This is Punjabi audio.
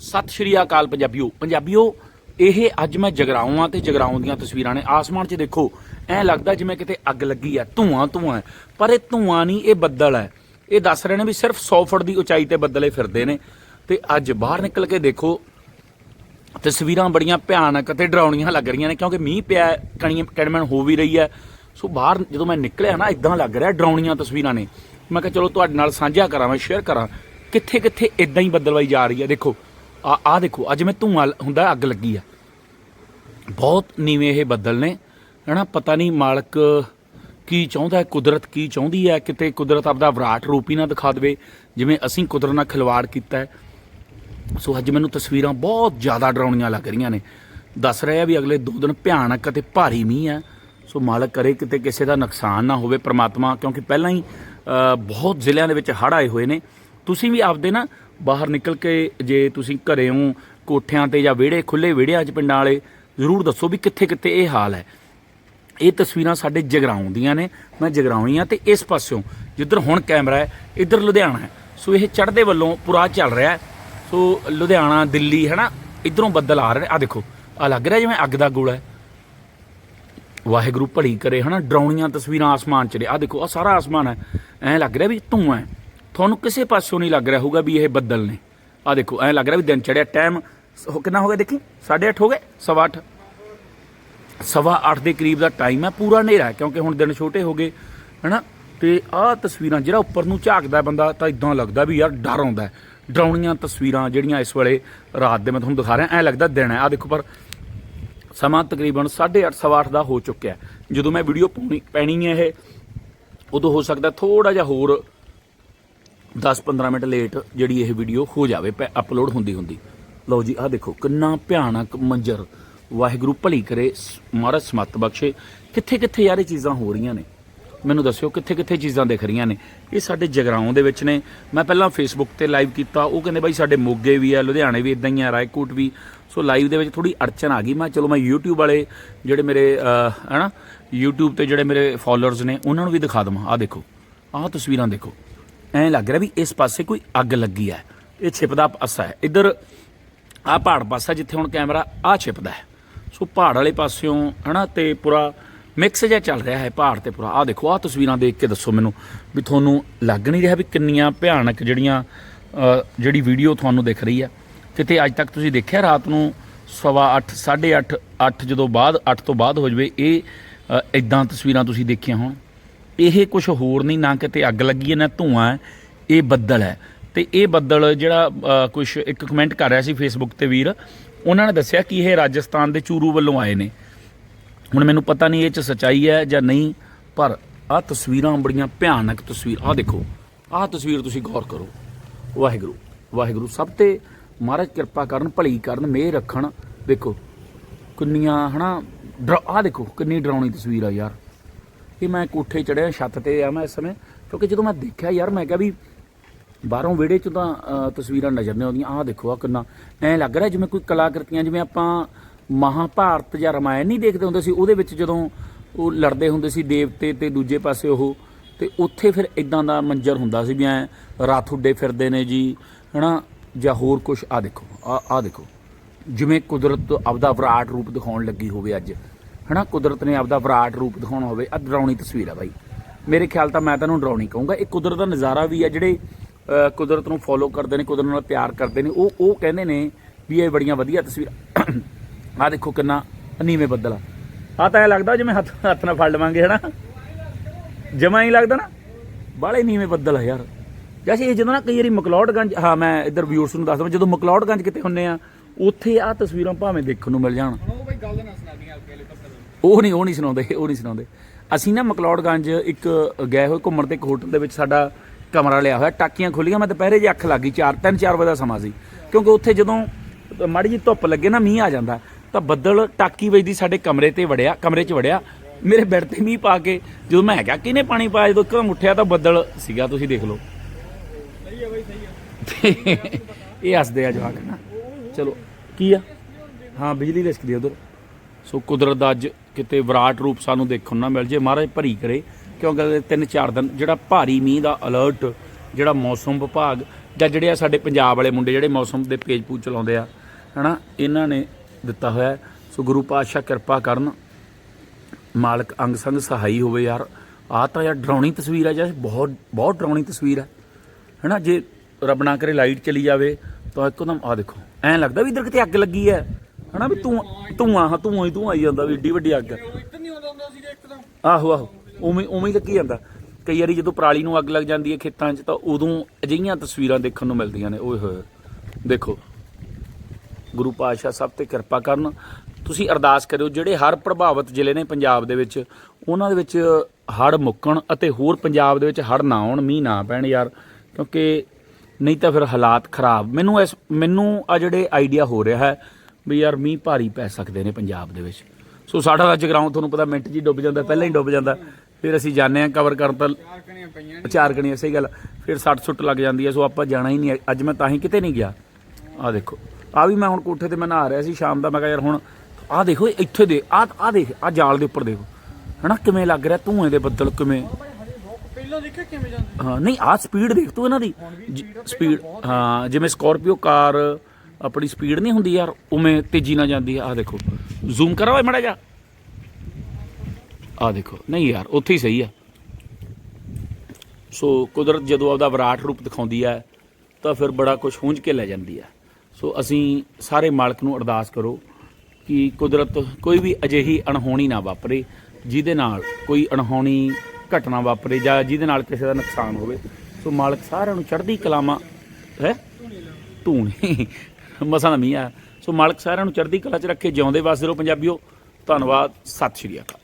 ਸਤਿ ਸ਼੍ਰੀ ਅਕਾਲ ਪੰਜਾਬੀਓ। ਪੰਜਾਬੀਓ ਇਹ ਅੱਜ ਮੈਂ ਜਗਰਾਉਂ ਆ ਤੇ ਜਗਰਾਉਂ ਦੀਆਂ ਤਸਵੀਰਾਂ ਨੇ। ਆਸਮਾਨ 'ਚ ਦੇਖੋ ਐ ਲੱਗਦਾ ਜਿਵੇਂ ਕਿਤੇ ਅੱਗ ਲੱਗੀ ਆ। ਧੂਆਂ ਧੂਆਂ ਪਰ ਇਹ ਧੂਆਂ ਨਹੀਂ ਇਹ ਬੱਦਲ ਹੈ। ਇਹ ਦੱਸ ਰਹੇ ਨੇ ਵੀ ਸਿਰਫ 100 ਫੁੱਟ ਦੀ ਉਚਾਈ ਤੇ ਬੱਦਲੇ ਫਿਰਦੇ ਨੇ। ਤੇ ਅੱਜ ਬਾਹਰ ਨਿਕਲ ਕੇ ਦੇਖੋ ਤਸਵੀਰਾਂ ਬੜੀਆਂ ਭਿਆਨਕ ਤੇ ਡਰਾਉਣੀਆਂ ਲੱਗ ਰਹੀਆਂ ਨੇ ਕਿਉਂਕਿ ਮੀਂਹ ਪਿਆ ਹੈ, ਕਣਮਣ ਹੋ ਵੀ ਰਹੀ ਹੈ। ਸੋ ਬਾਹਰ ਜਦੋਂ ਮੈਂ ਨਿਕਲਿਆ ਨਾ ਇਦਾਂ ਲੱਗ ਰਿਹਾ ਡਰਾਉਣੀਆਂ ਤਸਵੀਰਾਂ ਨੇ। ਮੈਂ ਕਿਹਾ ਚਲੋ ਤੁਹਾਡੇ ਨਾਲ ਸਾਂਝਾ ਕਰਾਂ ਮੈਂ ਸ਼ੇਅਰ ਕਰਾਂ ਕਿੱਥੇ ਕਿੱਥੇ ਇਦਾਂ ਹੀ ਬੱਦਲਵਾਈ ਜਾ ਰਹੀ ਹੈ। ਦੇਖੋ ਆ ਆ ਦੇਖੋ ਅੱਜ ਮੈਂ ਧੂਆਂ ਹੁੰਦਾ, ਅੱਗ ਲੱਗੀ ਆ। ਬਹੁਤ ਨੀਵੇਂ ਇਹ ਬੱਦਲ ਨੇ, ਹਨਾ, ਪਤਾ ਨਹੀਂ ਮਾਲਕ ਕੀ ਚਾਹੁੰਦਾ ਕੁਦਰਤ ਕੀ ਚਾਹੁੰਦੀ ਹੈ, ਕਿਤੇ ਕੁਦਰਤ ਆਪਦਾ ਵਿਰਾਟ ਰੂਪ ਹੀ ਨਾ ਦਿਖਾ ਦੇਵੇ, ਜਿਵੇਂ ਅਸੀਂ ਕੁਦਰਤ ਨਾਲ ਖਿਲਵਾੜ ਕੀਤਾ ਹੈ। ਸੋ ਅੱਜ ਮੈਨੂੰ ਤਸਵੀਰਾਂ ਬਹੁਤ ਜ਼ਿਆਦਾ ਡਰਾਉਣੀਆਂ ਲੱਗ ਰਹੀਆਂ ਨੇ। ਦੱਸ ਰਹੇ ਆ ਵੀ ਅਗਲੇ 2 ਦਿਨ ਭਿਆਨਕ ਅਤੇ ਭਾਰੀ ਮੀਂਹ ਹੈ। ਸੋ ਮਾਲਕ ਕਰੇ ਕਿਤੇ ਕਿਸੇ ਦਾ ਨੁਕਸਾਨ ਨਾ ਹੋਵੇ ਪ੍ਰਮਾਤਮਾ, ਕਿਉਂਕਿ ਪਹਿਲਾਂ ਹੀ ਬਹੁਤ ਜ਼ਿਲ੍ਹਿਆਂ ਦੇ ਵਿੱਚ ਹੜ੍ਹ ਆਏ ਹੋਏ ਨੇ। ਤੁਸੀਂ ਵੀ ਆਪਦੇ ਨਾ ਬਾਹਰ ਨਿਕਲ ਕੇ ਜੇ ਤੁਸੀਂ ਘਰੇ ਹੋ, ਕੋਠਿਆਂ ਤੇ ਜਾਂ ਵਿਹੜੇ ਖੁੱਲੇ ਵਿਹੜਿਆਂ 'ਚ ਪਿੰਡਾਂ ਵਾਲੇ, ਜ਼ਰੂਰ ਦੱਸੋ ਵੀ ਕਿੱਥੇ ਕਿੱਥੇ ਇਹ ਹਾਲ ਹੈ। ਇਹ ਤਸਵੀਰਾਂ ਸਾਡੇ ਜਗਰਾਉਂ ਦੀਆਂ ਨੇ, ਮੈਂ ਜਗਰਾਉਂ ਆ ਤੇ ਇਸ ਪਾਸਿਓਂ ਜਿੱਧਰ ਹੁਣ ਕੈਮਰਾ ਹੈ, ਇੱਧਰ ਲੁਧਿਆਣਾ ਹੈ। ਸੋ ਇਹ ਚੜ੍ਹਦੇ ਵੱਲੋਂ ਪੂਰਾ ਚੱਲ ਰਿਹਾ ਸੋ ਲੁਧਿਆਣਾ, ਦਿੱਲੀ, ਹੈਨਾ, ਇਧਰੋਂ ਬੱਦਲ ਆ ਰਹੇ ਨੇ। ਆ ਦੇਖੋ ਆ ਲੱਗ ਰਿਹਾ ਜਿਵੇਂ ਅੱਗ ਦਾ ਗੋਲਾ ਹੈ। ਵਾਹਿਗੁਰੂ ਭਲੀ ਕਰੇ, ਹਨਾ, ਡਰਾਉਣੀਆਂ ਤਸਵੀਰਾਂ ਆਸਮਾਨ 'ਚ ਨੇ। ਆ ਦੇਖੋ ਆ ਸਾਰਾ ਆਸਮਾਨ ਹੈ। ਐਂ ਲੱਗ ਰਿਹਾ ਵੀ ਧੂਆਂ ਹੈ। ਤੁਹਾਨੂੰ ਕਿਸੇ ਪਾਸਿਓਂ ਨਹੀਂ ਲੱਗ ਰਿਹਾ ਹੋਊਗਾ ਵੀ ਇਹ ਬੱਦਲ ਨੇ। ਆ ਦੇਖੋ, ਐਂ ਲੱਗ ਰਿਹਾ ਵੀ ਦਿਨ ਚੜਿਆ, ਟਾਈਮ ਕਿੰਨਾ ਹੋ ਗਿਆ ਦੇਖੀ? 8:30 ਹੋ ਗਏ, ਸਵਾ ਅੱਠ। ਸਵਾ 8 ਦੇ ਕਰੀਬ ਦਾ ਟਾਈਮ ਹੈ, ਪੂਰਾ ਹਨੇਰਾ ਕਿਉਂਕਿ ਹੁਣ ਦਿਨ ਛੋਟੇ ਹੋ ਗਏ, ਹਨਾ? ਤੇ ਆਹ ਤਸਵੀਰਾਂ ਜਿਹੜਾ ਉੱਪਰ ਨੂੰ ਝਾਕਦਾ ਬੰਦਾ, ਤਾਂ ਇਦਾਂ ਲੱਗਦਾ ਵੀ ਯਾਰ ਡਰ ਆਉਂਦਾ ਡਰਾਉਣੀਆਂ ਤਸਵੀਰਾਂ ਜਿਹੜੀਆਂ ਇਸ ਵੇਲੇ ਰਾਤ ਦੇ ਮੈਂ ਤੁਹਾਨੂੰ ਦਿਖਾ ਰਿਹਾ, ਐਂ ਲੱਗਦਾ ਦਿਨ ਹੈ। ਆ ਦੇਖੋ, ਪਰ ਸਮਾਂ ਤਕਰੀਬਨ 8:30 ਸਵਾ 8 ਦਾ ਹੋ ਚੁੱਕਿਆ ਜਦੋਂ ਮੈਂ ਵੀਡੀਓ ਪਾਉਣੀ, ਪੈਣੀ ਹੈ ਇਹ, ਉਦੋਂ ਹੋ ਸਕਦਾ ਥੋੜਾ ਜਿਹਾ ਹੋਰ 10-15 ਮਿੰਟ ਲੇਟ ਜਿਹੜੀ ਇਹ ਵੀਡੀਓ ਹੋ ਜਾਵੇ ਅਪਲੋਡ ਹੁੰਦੀ ਹੁੰਦੀ। ਲਓ ਜੀ ਆਹ ਦੇਖੋ ਕਿੰਨਾ ਭਿਆਨਕ ਮੰਜ਼ਰ। ਵਾਹਿਗੁਰੂ ਭਲੀ ਕਰੇ ਸ- ਮਹਾਰਾਜ ਸਮਤ ਬਖਸ਼ੇ। ਕਿੱਥੇ ਕਿੱਥੇ ਯਾਰ ਇਹ ਚੀਜ਼ਾਂ ਹੋ ਰਹੀਆਂ ਨੇ? ਮੈਨੂੰ ਦੱਸਿਓ ਕਿੱਥੇ ਕਿੱਥੇ ਚੀਜ਼ਾਂ ਦਿਖ ਰਹੀਆਂ ਨੇ? ਇਹ ਸਾਡੇ ਜਗਰਾਉਂ ਦੇ ਵਿੱਚ ਨੇ। ਮੈਂ ਪਹਿਲਾਂ ਫੇਸਬੁੱਕ ਤੇ ਲਾਈਵ ਕੀਤਾ। ਉਹ ਕਹਿੰਦੇ ਬਾਈ ਸਾਡੇ ਮੋਗੇ ਵੀ ਆ ਲੁਧਿਆਣੇ ਵੀ ਇਦਾਂ ਹੀ ਆ ਰਾਏਕੋਟ ਵੀ। ਸੋ ਲਾਈਵ ਦੇ ਵਿੱਚ ਥੋੜੀ ਅੜਚਨ ਆ ਗਈ। ਮੈਂ ਚਲੋ ਮੈਂ YouTube ਵਾਲੇ ਜਿਹੜੇ ਮੇਰੇ ਅਹ, ਹਨਾ YouTube ਤੇ ਜਿਹੜੇ ਮੇਰੇ ਫਾਲੋਅਰਸ ਨੇ ਉਹਨਾਂ ਨੂੰ ਵੀ ਦਿਖਾ ਦਵਾਂ। ਆਹ ਦੇਖੋ ਆਹ ਤਸਵੀਰਾਂ ਦੇਖੋ। ਐਂ ਲੱਗ ਰਿਹਾ ਵੀ ਇਸ ਪਾਸੇ ਕੋਈ ਅੱਗ ਲੱਗੀ ਹੈ। ਇਹ ਛਿਪਦਾ ਪਾਸਾ ਹੈ। ਇੱਧਰ ਆਹ ਪਹਾੜ ਪਾਸਾ ਜਿੱਥੇ ਹੁਣ ਕੈਮਰਾ ਆਹ ਛਿਪਦਾ ਹੈ। ਸੋ ਪਹਾੜ ਵਾਲੇ ਪਾਸਿਓਂ ਹਨਾ ਤੇ ਪੂਰਾ ਮਿਕਸ ਜਿਹਾ ਚੱਲ ਰਿਹਾ ਹੈ ਪਹਾੜ ਤੇ ਪੂਰਾ। ਆਹ ਦੇਖੋ ਆਹ ਤਸਵੀਰਾਂ ਦੇਖ ਕੇ ਦੱਸੋ ਮੈਨੂੰ ਵੀ ਤੁਹਾਨੂੰ ਲੱਗ ਨਹੀਂ ਰਿਹਾ ਵੀ ਕਿੰਨੀਆਂ ਭਿਆਨਕ ਜਿਹੜੀਆਂ ਜਿਹੜੀ ਵੀਡੀਓ ਤੁਹਾਨੂੰ ਦਿਖ ਰਹੀ ਹੈ। ਕਿਤੇ ਅੱਜ ਤੱਕ ਤੁਸੀਂ ਦੇਖਿਆ ਰਾਤ ਨੂੰ ਸਵਾ 8 8:30 8 ਜਦੋਂ ਬਾਅਦ 8 ਤੋਂ ਬਾਅਦ ਹੋ ਜਵੇ ਇਹ ਅ, ਇਦਾਂ ਤਸਵੀਰਾਂ ਤੁਸੀਂ ਦੇਖੀਆਂ ਹੋਣ। ਇਹ ਕੁਝ ਹੋਰ ਨਹੀਂ, ਨਾ ਕਿਤੇ ਅੱਗ ਲੱਗੀ ਹੈ, ਨਾ ਧੂਆਂ ਇਹ ਬੱਦਲ ਹੈ। ਤੇ ਇਹ ਬੱਦਲ ਜਿਹੜਾ ਕੁਝ ਇੱਕ ਕਮੈਂਟ ਕਰ ਰਿਹਾ ਸੀ ਫੇਸਬੁੱਕ ਤੇ ਵੀਰ, ਉਹਨਾਂ ਨੇ ਦੱਸਿਆ ਕਿ ਇਹ ਰਾਜਸਥਾਨ ਦੇ ਚੂਰੂ ਵੱਲੋਂ ਆਏ ਨੇ। ਹੁਣ ਮੈਨੂੰ ਪਤਾ ਨਹੀਂ ਇਹ ਚ ਸਚਾਈ ਹੈ ਜਾਂ ਨਹੀਂ, ਪਰ ਆਹ ਤਸਵੀਰਾਂ ਬੜੀਆਂ ਭਿਆਨਕ ਤਸਵੀਰ, ਆਹ ਦੇਖੋ, ਆਹ ਤਸਵੀਰ ਤੁਸੀਂ ਗੌਰ ਕਰੋ। ਵਾਹਿਗੁਰੂ ਵਾਹਿਗੁਰੂ, ਸਭ ਤੇ ਮਹਾਰਾਜ ਕਿਰਪਾ ਕਰਨ, ਭਲੀ ਕਰਨ ਮੇਹ ਰੱਖਣ। ਦੇਖੋ, ਕਿੰਨੀਆਂ, ਹਨਾ, ਡਰਾ- ਆਹ ਦੇਖੋ, ਕਿੰਨੀ ਡਰਾਉਣੀ ਤਸਵੀਰ ਆ ਯਾਰ। ਕਿ ਮੈਂ ਕੋਠੇ ਚੜਿਆ, ਛੱਤ ਤੇ ਆ ਮੈਂ ਇਸ ਸਮੇਂ। ਕਿਉਂਕਿ ਜਦੋਂ ਮੈਂ ਦੇਖਿਆ ਯਾਰ, ਮੈਂ ਕਿਹਾ ਵੀ ਬਾਹਰੋਂ ਵਿਹੜੇ ਚ ਤਾਂ ਤਸਵੀਰਾਂ ਨਜ਼ਰ ਨਹੀਂ ਆਉਂਦੀਆਂ, ਆਹ ਦੇਖੋ ਆ ਕਿੰਨਾ ਐ ਲੱਗ ਰਿਹਾ, ਜਿਵੇਂ ਕੋਈ ਕਲਾਕ੍ਰਿਤੀਆਂ, ਜਿਵੇਂ ਆਪਾਂ ਮਹਾਭਾਰਤ ਜਾਂ ਰਮਾਇਣ ਨਹੀਂ ਦੇਖਦੇ ਹੁੰਦੇ ਸੀ, ਉਹਦੇ ਵਿੱਚ ਜਦੋਂ ਉਹ ਲੜਦੇ ਹੁੰਦੇ ਸੀ ਦੇਵਤੇ ਤੇ ਦੂਜੇ ਪਾਸੇ ਉਹ, ਤੇ ਉੱਥੇ ਫਿਰ ਇਦਾਂ ਦਾ ਮੰਜ਼ਰ ਹੁੰਦਾ ਸੀ ਵੀ ਐ ਰਾਤ ਉੱਡੇ ਫਿਰਦੇ ਨੇ ਜੀ, ਹਨਾ? ਜਾਂ ਹੋਰ ਕੁਝ ਆ ਦੇਖੋ ਆ ਆ ਦੇਖੋ। ਜਿਵੇਂ ਕੁਦਰਤ ਆਪਦਾ ਵਿਰਾਟ ਰੂਪ ਦਿਖਾਉਣ ਲੱਗੀ ਹੋਵੇ ਅੱਜ। ਹਨਾ? ਕੁਦਰਤ ਨੇ ਆਪਦਾ ਵਿਰਾਟ ਰੂਪ ਦਿਖਾਉਣਾ ਹੋਵੇ। ਆ ਡਰਾਉਣੀ ਤਸਵੀਰ ਆ ਬਾਈ। ਮੇਰੇ ਖਿਆਲ ਤਾਂ ਮੈਂ ਤੁਹਾਨੂੰ ਡਰਾਉਣੀ ਕਹੂੰਗਾ। ਇਹ ਕੁਦਰਤ ਦਾ ਨਜ਼ਾਰਾ ਵੀ ਆ, ਜਿਹੜੇ ਕੁਦਰਤ ਨੂੰ ਫੋਲੋ ਕਰਦੇ ਨੇ, ਕੁਦਰਤ ਨਾਲ ਪਿਆਰ ਕਰਦੇ ਨੇ, ਉਹ ਉਹ ਕਹਿੰਦੇ ਨੇ ਵੀ ਇਹ ਬੜੀਆਂ ਵਧੀਆ ਤਸਵੀਰਾਂ ਆ। ਦੇਖੋ ਕਿੰਨਾ ਨੀਵੇਂ ਬੱਦਲ ਆ। ਆ ਤਾਂ ਐ ਲੱਗਦਾ ਜਿਵੇਂ ਹੱਥ ਹੱਥ ਨਾਲ ਫੜ ਲਵਾਂਗੇ, ਹਨਾ? ਜਮਾ ਹੀ ਲੱਗਦਾ ਨਾ। ਬਾਲੇ ਨੀਵੇਂ ਬੱਦਲ ਆ ਯਾਰ। ਜੈਸੇ ਇਹ ਜਦੋਂ ਨਾ ਕਈ ਵਾਰੀ ਮਕਲੌਡਗੰਜ, ਹਾਂ, ਮੈਂ ਇੱਧਰ ਵਿਊਅਰਸ ਨੂੰ ਦੱਸਦਾ, ਜਦੋਂ ਮਕਲੌਡਗੰਜ ਕਿਤੇ ਹੁੰਨੇ ਆ, ਉੱਥੇ ਆ ਤਸਵੀਰਾਂ ਭਾਵੇਂ ਦੇਖਣ ਨੂੰ ਮਿਲ ਜਾਣ ਉਹ ਬਈ ਗੱਲ ਨਾ ਸੁਣਾਦੀਆਂ ਅਕੇਲੇ ਤਾਂ ਉਹ ਨਹੀਂ ਉਹ ਨਹੀਂ ਸੁਣਾਉਂਦੇ, ਉਹ ਨਹੀਂ ਸੁਣਾਉਂਦੇ। ਅਸੀਂ ਨਾ ਮਕਲੌਡਗੰਜ ਇੱਕ ਗਏ ਹੋਏ ਘੁੰਮਣ ਤੇ ਇੱਕ ਹੋਟਲ ਦੇ ਵਿੱਚ ਸਾਡਾ ਕਮਰਾ ਲਿਆ ਹੋਇਆ, ਟਾਕੀਆਂ ਖੁੱਲੀਆਂ, ਮੈਂ ਦੁਪਹਿਰੇ ਜੇ ਅੱਖ ਲੱਗੀ 4 3 4 ਵਜੇ ਦਾ ਸਮਾਂ ਸੀ। ਕਿਉਂਕਿ ਉੱਥੇ ਜਦੋਂ ਮਾੜੀ ਜੀ ਧੁੱਪ ਲੱਗੇ ਨਾ, ਮੀਂਹ ਆ ਜਾਂਦਾ, ਤਾਂ ਬੱਦਲ ਟਾਕੀ ਵੱਜਦੀ ਸਾਡੇ ਕਮਰੇ ਤੇ ਵੜਿਆ, ਕਮਰੇ 'ਚ ਵੜਿਆ, ਮੇਰੇ ਬੈੱਡ ਤੇ ਮੀਂਹ ਪਾ ਕੇ, ਜਦੋਂ ਮੈਂ ਕਿਹਾ, ਕਿਹਨੇ ਪਾਣੀ ਪਾਇਆ? ਜਦੋਂ ਇੱਕਦਮ ਉੱਠਿਆ ਤਾਂ ਬੱਦਲ ਸੀਗਾ, ਤੁਸੀਂ ਦੇਖ ਲਓ। ਸਹੀ ਹੈ ਬਈ ਸਹੀ ਹੈ ਇਹ ਹੱਸਦੇ ਆ ਜਵਾਕ ਨਾ। ਚਲੋ, ਕੀ ਆ? ਹਾਂ, ਬਿਜਲੀ ਲਿਸ਼ਕਦੀ ਆ ਉਧਰ। ਸੋ ਕੁਦਰਤ ਦਾ ਅੱਜ ਕਿਤੇ ਵਿਰਾਟ ਰੂਪ ਸਾਨੂੰ ਦੇਖਣ ਨੂੰ ਨਾ ਮਿਲ ਜੇ, ਮਹਾਰਾਜ ਭਰੀ ਕਰੇ ਕਿਉਂਕਿ ਅਗਲੇ ਤਿੰਨ ਚਾਰ ਦਿਨ ਜਿਹੜਾ ਭਾਰੀ ਮੀਂਹ ਦਾ ਅਲਰਟ ਜਿਹੜਾ ਮੌਸਮ ਵਿਭਾਗ ਜਾਂ ਜਿਹੜੇ ਆ ਸਾਡੇ ਪੰਜਾਬ ਵਾਲੇ ਮੁੰਡੇ ਜਿਹੜੇ ਮੌਸਮ ਦੇ ਪੇਜ ਪੂਜ ਚਲਾਉਂਦੇ ਆ, ਹਨਾ, ਇਹਨਾਂ ਨੇ ਦਿੱਤਾ ਹੋਇਆ ਸੋ ਗੁਰੂ ਪਾਤਸ਼ਾਹ ਕਿਰਪਾ ਕਰਨ, ਮਾਲਕ ਅੰਗ ਸੰਗ ਸਹਾਈ ਹੋਵੇ ਯਾਰ। ਆਹ ਤਾਂ ਯਾਰ ਡਰਾਉਣੀ ਤਸਵੀਰ ਆ ਜੀ ਬਹੁਤ ਬਹੁਤ ਡਰਾਉਣੀ ਤਸਵੀਰ ਆ। ਹਨਾ, ਜੇ ਰੱਬ ਨਾ ਕਰੇ ਲਾਈਟ ਚਲੀ ਜਾਵੇ, ਤਾਂ ਇੱਕਦਮ ਆ ਦੇਖੋ, ਐਂ ਲੱਗਦਾ ਵੀ ਇਧਰ ਕਿਤੇ ਅੱਗ ਲੱਗੀ ਹੈ। ਹਨਾ ਵੀ ਤੂੰ ਧੂਆਂ ਹਾਂ ਧੂਆਂ ਹੀ ਧੂਆਂ ਆਈ ਜਾਂਦਾ ਵੀ ਏਡੀ ਵੱਡੀ ਅੱਗ। ਇੱਧਰ ਨਹੀਂ ਆਉਂਦਾ ਹੁੰਦਾ ਸੀ ਇੱਕਦਮ ਆਹੋ ਆਹੋ, ਉਵੇਂ ਉਵੇਂ ਹੀ ਲੱਗੀ ਜਾਂਦਾ। ਕਈ ਵਾਰੀ ਜਦੋਂ ਪਰਾਲੀ ਨੂੰ ਅੱਗ ਲੱਗ ਜਾਂਦੀ ਹੈ ਖੇਤਾਂ 'ਚ ਤਾਂ ਉਦੋਂ ਅਜਿਹੀਆਂ ਤਸਵੀਰਾਂ ਦੇਖਣ ਨੂੰ ਮਿਲਦੀਆਂ ਨੇ। ਓਏ ਹੋਏ, ਦੇਖੋ, ਗੁਰੂ ਪਾਤਸ਼ਾਹ ਸਭ ਤੇ ਕਿਰਪਾ ਕਰਨ। ਤੁਸੀਂ ਅਰਦਾਸ ਕਰਿਓ, ਜਿਹੜੇ ਹਰ ਪ੍ਰਭਾਵਿਤ ਜ਼ਿਲ੍ਹੇ ਨੇ ਪੰਜਾਬ ਦੇ ਵਿੱਚ, ਉਹਨਾਂ ਦੇ ਵਿੱਚ ਹੜ ਮੁੱਕਣ ਅਤੇ ਹੋਰ ਪੰਜਾਬ ਦੇ ਵਿੱਚ ਹੜ ਨਾ ਆਉਣ, ਮੀਂਹ ਨਾ ਪੈਣ ਯਾਰ, ਕਿਉਂਕਿ ਨਹੀਂ ਤਾਂ ਫਿਰ ਹਾਲਾਤ ਖਰਾਬ। ਮੈਨੂੰ ਇਸ, ਮੈਨੂੰ ਆ ਜਿਹੜੇ ਆਈਡੀਆ ਹੋ ਰਿਹਾ ਹੈ ਵੀ ਯਾਰ ਮੀਂਹ ਭਾਰੀ ਪੈ ਸਕਦੇ ਨੇ ਪੰਜਾਬ ਦੇ ਵਿੱਚ। ਸੋ ਸਾਡਾ ਤਾਂ ਜਗਰਾਉਂ ਤੁਹਾਨੂੰ ਪਤਾ ਮਿੰਟ 'ਚ ਹੀ ਡੁੱਬ ਜਾਂਦਾ, ਪਹਿਲਾਂ ਹੀ ਡੁੱਬ ਜਾਂਦਾ। ਫਿਰ ਅਸੀਂ ਜਾਂਦੇ ਹਾਂ ਕਵਰ ਕਰਨ ਤਾਂ ਚਾਰ ਕਣੀਆਂ, ਸਹੀ ਗੱਲ। ਫਿਰ ਸੱਟ ਸੁੱਟ ਲੱਗ ਜਾਂਦੀ ਹੈ, ਸੋ ਆਪਾਂ ਜਾਣਾ ਹੀ ਨਹੀਂ। ਅੱਜ ਮੈਂ ਤਾਂ ਹੀ ਕਿਤੇ ਨਹੀਂ ਗਿਆ। ਆ ਦੇਖੋ ਆ ਵੀ ਮੈਂ ਹੁਣ ਕੋਠੇ ਤੇ ਮੈਂ ਨਹਾ ਰਿਹਾ ਸੀ ਸ਼ਾਮ ਦਾ, ਮੈਂ ਕਿਹਾ ਯਾਰ ਹੁਣ ਆ ਦੇਖੋ, ਇੱਥੇ ਦੇ ਆ ਆ ਦੇਖ ਆ ਜਾਲ ਦੇ ਉੱਪਰ ਦੇਖੋ। ਹਨਾ, ਕਿਵੇਂ ਲੱਗ ਰਿਹਾ ਧੂਏ ਦੇ ਬੱਦਲ, ਕਿਵੇਂ? ਪਹਿਲਾਂ ਦੇਖਿਆ ਕਿਵੇਂ ਜਾਂਦੇ ਹਾਂ, ਨਹੀਂ ਆ ਸਪੀਡ ਦੇਖ ਤੂੰ ਇਹਨਾਂ ਦੀ। ਸਪੀਡ ਹਾਂ, ਜਿਵੇਂ ਸਕਾਰਪੀਓ ਕਾਰ ਆਪਣੀ ਸਪੀਡ ਨਹੀਂ ਹੁੰਦੀ ਯਾਰ, ਉਵੇਂ ਤੇਜ਼ੀ ਨਾਲ ਜਾਂਦੀ ਆ। ਆ ਦੇਖੋ ਜ਼ੂਮ ਕਰਾ ਓਏ ਮੜਾ ਜਾ ਆ ਦੇਖੋ, ਨਹੀਂ ਯਾਰ, ਉੱਥੇ ਹੀ ਸਹੀ ਆ। ਸੋ ਕੁਦਰਤ ਜਦੋਂ ਆਪਦਾ ਵਿਰਾਟ ਰੂਪ ਦਿਖਾਉਂਦੀ ਹੈ ਤਾਂ ਫਿਰ ਬੜਾ ਕੁਝ ਹੂੰਝ ਕੇ ਲੈ ਜਾਂਦੀ ਹੈ ਸੋ ਅਸੀਂ ਸਾਰੇ ਮਾਲਕ ਨੂੰ ਅਰਦਾਸ ਕਰੋ ਕਿ ਕੁਦਰਤ ਕੋਈ ਵੀ ਅਜਿਹੀ ਅਣਹੋਣੀ ਨਾ ਵਾਪਰੇ, ਜਿਹਦੇ ਨਾਲ ਕੋਈ ਅਣਹੋਣੀ ਘਟਨਾ ਵਾਪਰੇ ਜਾਂ ਜਿਹਦੇ ਨਾਲ ਕਿਸੇ ਦਾ ਨੁਕਸਾਨ ਹੋਵੇ। ਸੋ ਮਾਲਕ ਸਾਰਿਆਂ ਨੂੰ ਚੜ੍ਹਦੀ ਕਲਾਮਾ ਹੈ? ਧੂਣੀ। ਮਸਾਂ ਦਾ ਮੀਂਹ ਆ ਸੋ ਮਾਲਕ ਸਾਰਿਆਂ ਨੂੰ ਚੜ੍ਹਦੀ ਕਲਾ 'ਚ ਰੱਖੇ, ਜਿਉਂਦੇ ਵਸਦੇ ਰਹੋ ਪੰਜਾਬੀਓ, ਧੰਨਵਾਦ, ਸਤਿ ਸ਼੍ਰੀ ਅਕਾਲ।